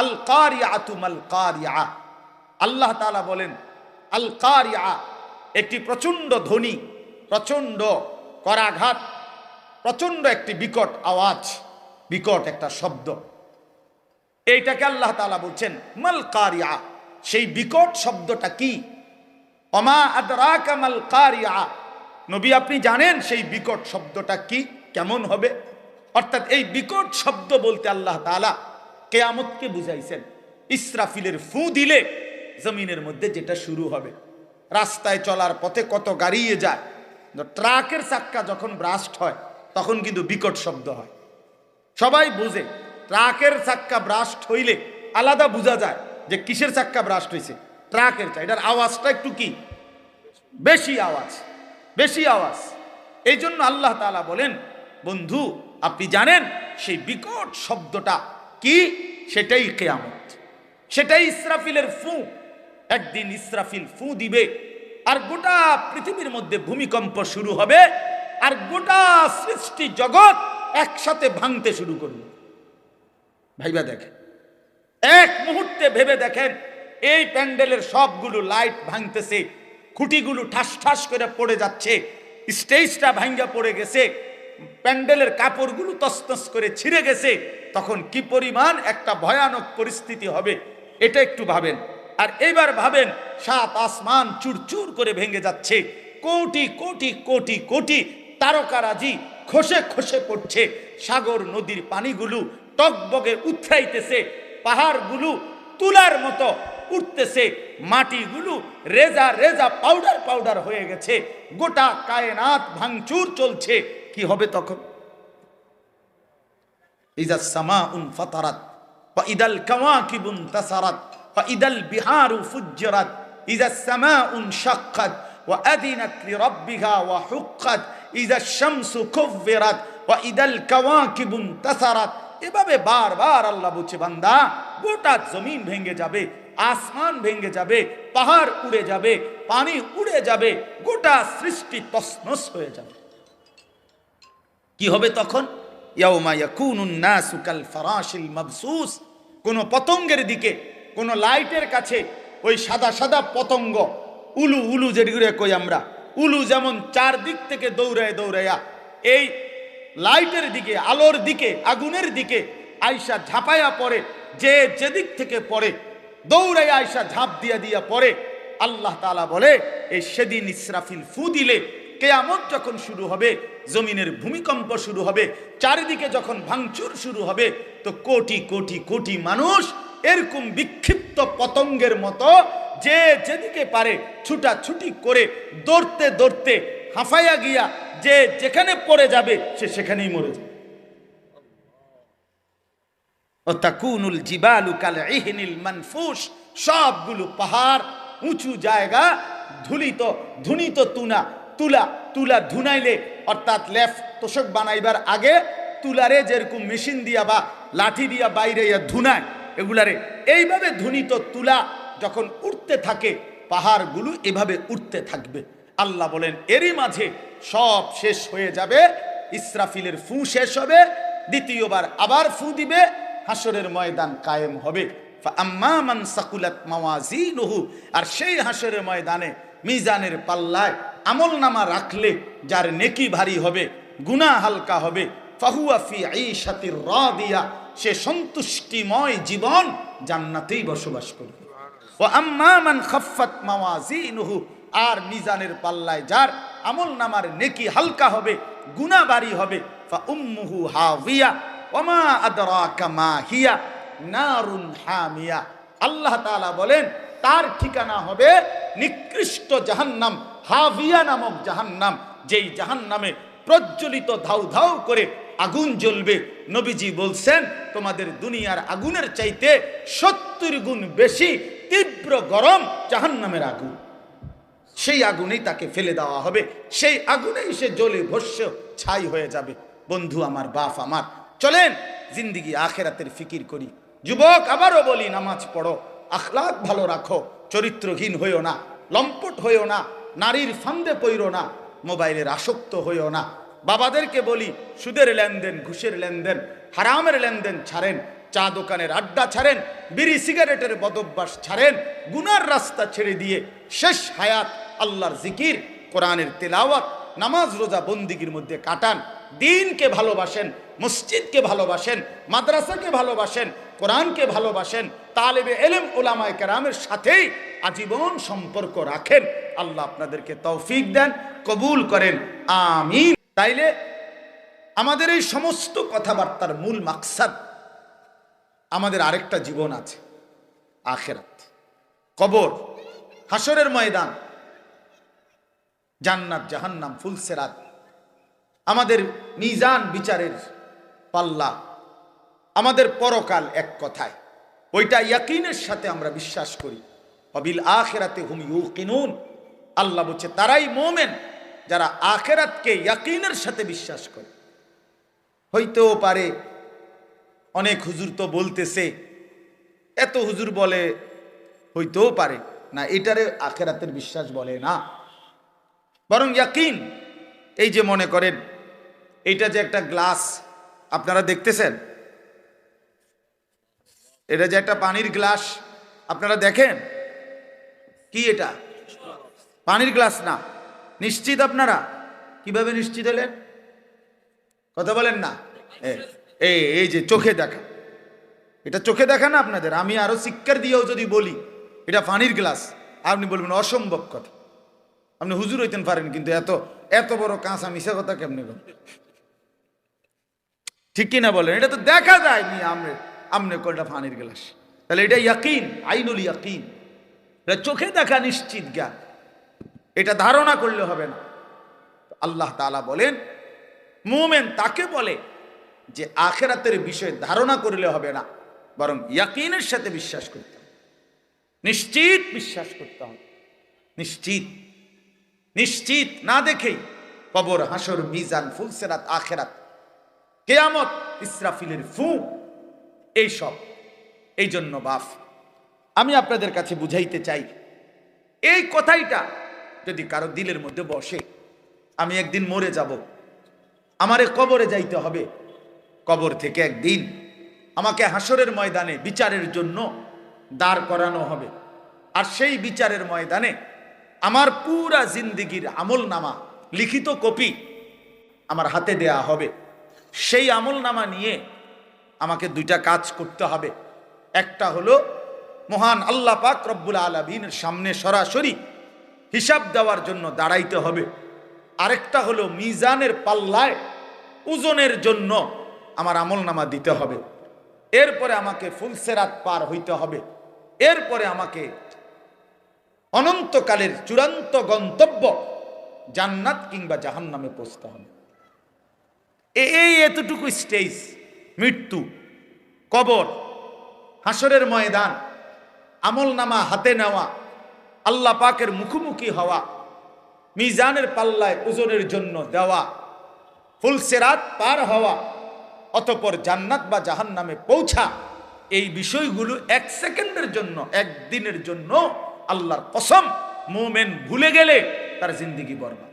আল কারিয়া কারিয়া আল্লাহ তাআলা বলেন আল কারিয়া একটি প্রচণ্ড ধ্বনি, প্রচণ্ড করাঘাত, প্রচণ্ড একটি বিকট আওয়াজ, বিকট একটা শব্দ। এইটাকে আল্লাহ তাআলা বলছেন মাল কারিয়া সেই বিকট শব্দটা কি? অমা আদরাকা মাল কারিয়া নবী, আপনি জানেন সেই বিকট শব্দটা কি? কেমন হবে? অর্থাৎ এই বিকট শব্দ বলতে আল্লাহ তাআলা কেয়ামতকে বুঝাইছেন। ইসরাফিলের ফু দিলে জমিনের মধ্যে যেটা শুরু হবে। রাস্তায় চলার পথে কত গাড়িয়ে যায়। ট্রাকের চাক্কা যখন ব্রাস্ট হয়, তখন কিন্তু বিকট শব্দ হয়। সবাই বুঝে, ট্রাকের চাক্কা ব্রাস্ট হইলে আলাদা বোঝা যায় যে কিসের চাক্কা ব্রাস্ট হয়েছে ট্রাকের চা এটার আওয়াজটা একটু কি? বেশি আওয়াজ বেশি আওয়াজ। এই জন্য আল্লাহ তাআলা বলেন, বন্ধু, আপনি জানেন, সেই বিকট শব্দটা কি? সেটাই কেয়ামত। সেটাই ইসরাফিলের ফু। একদিন ইসরাফিল ফু দিবে, আর গোটা পৃথিবীর মধ্যে ভূমিকম্প শুরু হবে, আর গোটা সৃষ্টি জগৎ একসাথে ভাঙতে শুরু করবে। ভাইবা দেখেন, এক মুহূর্তে ভেবে দেখেন, এই প্যান্ডেলের সবগুলো লাইট ভাঙতেছে, খুঁটিগুলো ঠাস ঠাস করে পড়ে যাচ্ছে, স্টেজটা ভাঙ্গা পড়ে গেছে প্যান্ডেলের কাপড়গুলো তসতস করে ছিঁড়ে গেছে, তখন কি পরিমাণ একটা ভয়ানক পরিস্থিতি হবে, এটা একটু ভাবেন। আর এবার ভাবেন, সাত আসমান চুরচুর করে ভেঙে যাচ্ছে, কোটি কোটি কোটি কোটি তারকারাজি খসে খসে পড়ছে, সাগর নদীর পানিগুলো টকবগে উথরাইতেছে পাহাড়গুলো তুলার মতো উঠতেছে, মাটিগুলো রেজা রেজা পাউডার পাউডার হয়ে গেছে, গোটা কায়নাত ভাঙচুর চলছে কি হবে তখন ইজা সামা উন ফাতারাত বা ইদাল কাওয়াকিবুন তাসারাত বা ইদাল বিহারু ফুজ্জরাত ইজা সামা উন শাক্কাত وأذنت لربها وحقت إذا الشمس كفرت وإذا الكواكب انتصرت এভাবে বারবার আল্লাহ বলছে বান্দা গোটা জমিন ভেঙে যাবে আসমান ভেঙে যাবে পাহাড় উড়ে যাবে পানি উড়ে যাবে গোটা সৃষ্টি তসনস হয়ে যাবে কি হবে তখন? মাবসুস। কোন পতঙ্গের দিকে, কোন লাইটের কাছে ওই সাদা সাদা পতঙ্গ, উলু উলু যেগুলো কই আমরা, উলু যেমন চার দিক থেকে দৌড়ায় দৌড়াইয়া এই লাইটের দিকে, আলোর দিকে, আগুনের দিকে আয়সা ঝাঁপাইয়া পড়ে, যে যেদিক থেকে পড়ে দৌড়াইয়া আয়সা ঝাঁপ দিয়া দিয়া পড়ে, আল্লাহ তালা বলে এই সেদিন ইসরাফিল ফু দিলে কেয়ামত যখন শুরু হবে, জমিনের ভূমিকম্প শুরু হবে, চারিদিকে যখন ভাঙচুর শুরু হবে, তো কোটি কোটি কোটি মানুষ এরকম বিক্ষিপ্ত পতঙ্গের মতো যে যেদিকে পারে ছুটাছুটি করে দৌড়তে দৌড়তে হাঁফাইয়া গিয়া যে যেখানে পড়ে যাবে, সে সেখানেই মরে যাবে। ও তাকুনুল জিবালু কাল ইহনিল মানফুস, সবগুলো পাহাড় উঁচু জায়গা, ধুলিত, ধুনিত তুনা তুলা তুলা ধুনাইলে, অর্থাৎ লেফ তোষক বানাইবার আগে তুলারে যেরকম মেশিন দিয়া বা লাঠি দিয়া বাইরে ধুনায়, এগুলারে। এইভাবে ধুনিত তুলা যখন উঠতে থাকে, পাহাড়গুলো এভাবে উঠতে থাকবে। আল্লাহ বলেন, এরই মাঝে সব শেষ হয়ে যাবে, ইসরাফিলের ফু শেষ হবে, দ্বিতীয়বার আবার ফু দিবে হাসরের ময়দান কায়েম হবে। আর সেই হাসরের ময়দানে মিজানের পাল্লায় আমল নামা রাখলে যার নেকি ভারী হবে, গুনাহ হালকা হবে, ফাহুয়া ফি ঈশাতির রাদিয়া, সে সন্তুষ্টিময় জীবন জান্নাতেই বসবাস করবে। ও আম্মা মান খাফফাত মাওয়াজিনুহু, আর মিজানের পাল্লায় যার আমল নামার নেকি হালকা হবে, গুনাহ ভারী হবে, ফা উম্মুহু হাবিয়া ওমা আদরাকা মা হিয়া, নারুন হামিয়া। আল্লাহ তাআলা বলেন, তার ঠিকানা হবে নিকৃষ্ট জাহান্নাম, হাভিয়া নামক জাহান্নাম, যেই জাহান্নামে প্রজ্বলিত ধাউ ধাউ করে আগুন জ্বলবে। নবীজি বলছেন, তোমাদের দুনিয়ার আগুনের চাইতে সত্তর গুণ বেশি তীব্র গরম জাহান্নামের আগুন। সেই আগুনেই তাকে ফেলে দেওয়া হবে। সেই আগুনেই সে জ্বলে ভস্য ছাই হয়ে যাবে। বন্ধু আমার, বাপ আমার, চলেন জিন্দিগি আখেরাতের ফিকির করি। যুবক, আবারও বলি, নামাজ পড়ো, আখলাক ভালো রাখো। চরিত্রহীন হইও না, লম্পট হইও না, নারীর ফান্দে পইরো না, মোবাইলের আসক্ত হইও না। বাবাদেরকে বলি, সুদের লেনদেন, ঘুষের লেনদেন, হারামের লেনদেন ছাড়েন, চা দোকানের আড্ডা ছাড়েন, বিড়ি সিগারেটের বদভ্যাস ছাড়েন, গুনার রাস্তা ছেড়ে দিয়ে শেষ হায়াত আল্লাহর জিকির, কোরআনের তেলাওয়াত, নামাজ রোজা বন্দিগির মধ্যে কাটান। দিনকে ভালোবাসেন, মসজিদকে ভালোবাসেন, মাদ্রাসাকে ভালোবাসেন, কোরআনকে ভালোবাসেন, তালেবে এলেম ওলামায় কেরামের সাথেই আজীবন সম্পর্ক রাখেন। আল্লাহ আপনাদেরকে তৌফিক দেন, কবুল করেন, আমিন। তাইলে আমাদের এই সমস্ত কথাবার্তার মূল মাকসাদ আমাদের আরেকটা জীবন আছে, আখেরাত। কবর হাসরের ময়দান, জান্নাত, জাহান্নাম, ফুলসেরাত। আমাদের মিজান বিচারের পাল্লা, আমাদের পরকাল এক কথায়। ওইটা ইয়াকিনের সাথে আমরা বিশ্বাস করি। অবিল আখেরাতে হুম ইউকিনুন। আল্লাহ বলছে, তারাই মোমেন যারা আখেরাতকে ইয়াকিনের সাথে বিশ্বাস করে। হইতেও পারে, অনেক হুজুর তো বলতেছে, এত হুজুর বলে হইতেও পারে। না, এটারে আখেরাতের বিশ্বাস বলে না। বরং ইয়াকিন, এই যে মনে করেন এইটা যে একটা গ্লাস, আপনারা দেখতেছেন? এটা যে একটা পানির গ্লাস, আপনারা দেখেন? কি এটা? পানির গ্লাস না। নিশ্চিত আপনারা? কীভাবে নিশ্চিত হলেন? কথা বলেন না। এই এই যে চোখে দেখা। এটা চোখে দেখা না আপনাদের? আমি আরও শিক্ষার দিয়েও যদি বলি, এটা পানির গ্লাস। আপনি বলবেন, অসম্ভব কথা। আপনি হুজুর হইতেন পারেন, কিন্তু এত এত বড় কাঁচা মিশা কথা কেমনি বলেন ঠিক কিনা বলেন? এটা তো দেখা যায় নি আমনে আমনে কলটা পানির গ্লাস। তাহলে এটা ইয়াকিন, আইনুল ইয়াকিন। এটা চোখে দেখা নিশ্চিত জ্ঞান। এটা ধারণা করলে হবে না। আল্লাহ তাআলা বলেন, মুমেন তাকে বলে যে আখেরাতের বিষয়ে ধারণা করলে হবে না, বরং ইয়াকিনের সাথে বিশ্বাস করতে হবে। নিশ্চিত বিশ্বাস করতে হবে। নিশ্চিত। নিশ্চিত না দেখেই কবর, হাসর, মিজান, ফুলসেরাত, আখেরাত কেয়ামত ইসরাফিলের ফু। এইসব এই জন্য বাফ। আমি আপনাদের কাছে বুঝাইতে চাই, এই কথাইটা যদি কারও দিলের মধ্যে বসে, আমি একদিন মরে যাব। আমারে কবরে যাইতে হবে। কবর থেকে একদিন আমাকে হাসরের ময়দানে বিচারের জন্য দাঁড় করানো হবে। আর সেই বিচারের ময়দানে আমার পুরা জিন্দিগির আমল নামা লিখিত কপি আমার হাতে দেয়া হবে। সেই আমল নামা নিয়ে আমাকে দুইটা কাজ করতে হবে। একটা হলো মহান আল্লাহ পাক রব্বুল আলমিনের সামনে সরাসরি হিসাব দেওয়ার জন্য দাঁড়াইতে হবে। আরেকটা হলো মিজানের পাল্লায় ওজনের জন্য আমার আমল নামা দিতে হবে। এরপরে আমাকে ফুলসেরাত পার হইতে হবে। এরপরে আমাকে অনন্তকালের চূড়ান্ত গন্তব্য জান্নাত কিংবা জাহান্নামে পৌঁছতে হবে। এই এতটুকু স্টেজ মৃত্যু, কবর হাসরের ময়দান, আমল নামা, হাতে নেওয়া, আল্লাহ পাকের মুখোমুখি হওয়া, মিজানের পাল্লায় ওজনের জন্য দেওয়া ফুলসেরাত পার হওয়া, অতপর জান্নাত বা জাহান নামে পৌঁছা, এই বিষয়গুলো এক সেকেন্ডের জন্য, একদিনের জন্য আল্লাহর কসম, মোমেন ভুলে গেলে তার জিন্দিগি বরবাদ।